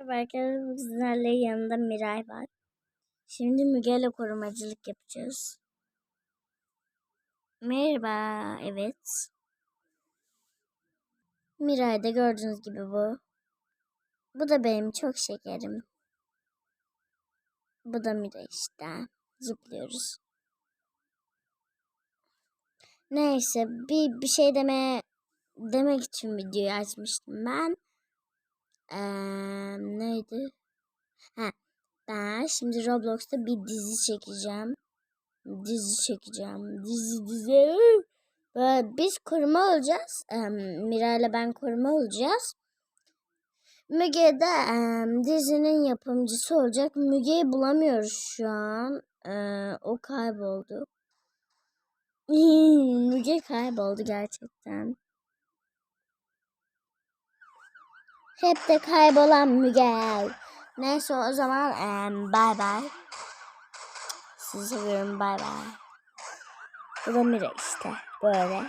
Arkadaşlar. Sizlerle yanında Miray var. Şimdi Müge ile korumacılık yapacağız. Merhaba. Evet. Miray da gördüğünüz gibi bu. Bu da benim çok şekerim. Bu da Miray işte. Zıplıyoruz. Neyse bir, bir şey demeye demek için videoyu açmıştım ben. Ee, neydi? Ha, ben şimdi Roblox'ta bir dizi çekeceğim. Dizi çekeceğim. Dizi dizi. Böyle biz koruma olacağız. Ee, Mira ile ben koruma olacağız. Müge de e, dizinin yapımcısı olacak. Müge'yi bulamıyoruz şu an. Ee, o kayboldu. Müge kayboldu gerçekten. Hep de kaybolan Müge. Neyse o zaman em, bay bay. Sizi seviyorum bay bay. Bu da Mira işte böyle.